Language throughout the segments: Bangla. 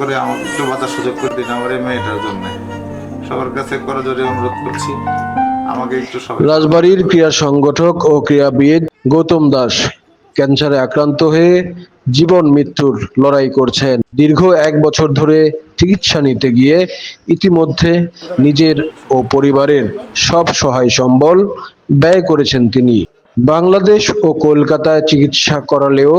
করে আমাকে একটু বাঁচার সুযোগ করে দিন আমার এই মেয়েটার জন্য। সবার কাছে করজোরে অনুরোধ করছি, আমাকে একটু রাজবাড়ির ক্রীড়া সংগঠক ও ক্রীড়াবিদ গৌতম দাস ক্যান্সারে আক্রান্ত হয়ে জীবন মৃত্যুর লড়াই করছেন। দীর্ঘ এক বছর ধরে চিকিৎসা নিতে গিয়ে ইতিমধ্যে নিজের ও পরিবারের সব সহায় সম্বল ব্যয় করেছেন তিনি। বাংলাদেশ ও কলকাতায় চিকিৎসা করালেও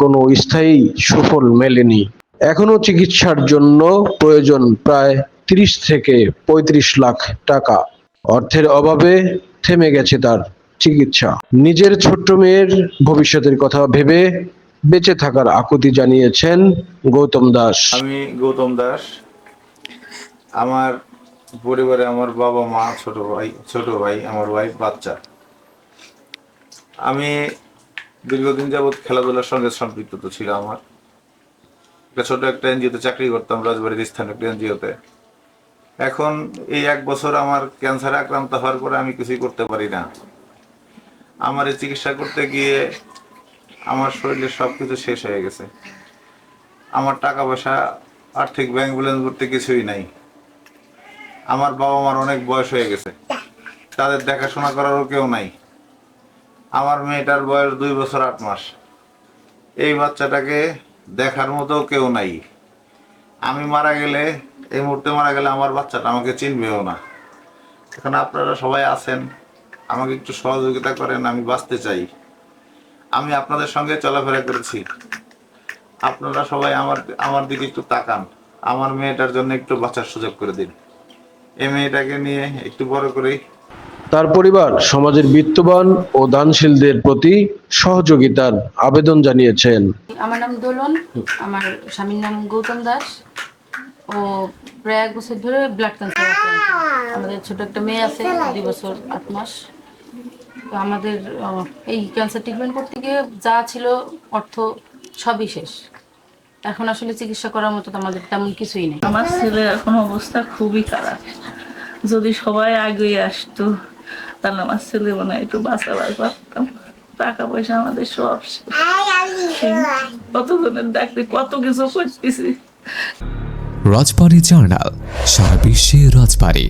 কোনো স্থায়ী সুফল মেলেনি। এখনও চিকিৎসার জন্য প্রয়োজন প্রায় তিরিশ থেকে পঁয়ত্রিশ লাখ টাকা। অর্থের অভাবে থেমে গেছে তার চিকিৎসা। নিজের ছোট্ট মেয়ের ভবিষ্যতের কথা ভেবে বেঁচে থাকার আকুতি জানিয়েছেন গৌতম দাস। আমি গৌতম দাস। আমার পরিবারে আমার বাবা মা, ছোট ভাই ছোট ভাই, আমার ওয়াইফ বাচ্চা। আমি দীর্ঘদিন যাবৎ খেলাধুলার সঙ্গে সম্পৃক্ত ছিল আমার। একটা ছোট একটা এনজিওতে চাকরি করতাম, রাজবাড়ির স্থানীয় একটা এনজিওতে। এখন এই এক বছর আমার ক্যান্সারে আক্রান্ত হওয়ার পরে আমি কিছুই করতে পারি না। আমার এই চিকিৎসা করতে গিয়ে আমার শরীরের সব কিছু শেষ হয়ে গেছে। আমার টাকা পয়সা আর্থিক ব্যাংক ব্যালেন্স করতে কিছুই নাই। আমার বাবা মার অনেক বয়স হয়ে গেছে। তাদের দেখাশোনা করারও কেউ নাই। আমার মেয়েটার বয়স দুই বছর আট মাস। এই বাচ্চাটাকে দেখার মতো কেউ নাই। আমি মারা গেলে, এই মুহূর্তে মারা গেলে আমার বাচ্চাটা আমাকে চিনবেও না। এখন আপনারা সবাই আছেন, আমাকে একটু সহযোগিতা করেন, আমি বাঁচতে চাই। আমি আপনাদের সঙ্গে চলাফেরা করেছি। আপনারা সবাই আমার আমার দিকে একটু তাকান। আমার মেয়েটার জন্য একটু বাঁচার সুযোগ করে দিন। এই মেয়েটাকে নিয়ে একটু বড় করেই তার পরিবার সমাজের বিত্তবান ও দানশীলদের প্রতি সহযোগিতার আবেদন জানিয়েছেন। আমার নাম দোলন আমার স্বামীর নাম গৌতম দাস ও প্রায় এক বছর ধরে ব্লাড ক্যান্সার আমাদের ছোট একটা মেয়ে আছে দুই বছর আট মাস। তো আমাদের আহ, এই ক্যান্সার ট্রিটমেন্ট করতে গিয়ে যা ছিল অর্থ সবই শেষ। এখন আসলে চিকিৎসা করার মতো আমাদের তেমন কিছুই নেই। আমার ছেলের এখন অবস্থা খুবই খারাপ। যদি সবাই আগে আসতো তাহলে আমার ছেলে মনে একটু বাঁচাবার পারতাম। টাকা পয়সা আমাদের সব কতজনের ডাকতে কত কিছু করতেছি। রাজবাড়ি জার্নাল, সারা বিশ্বে রাজবাড়ি।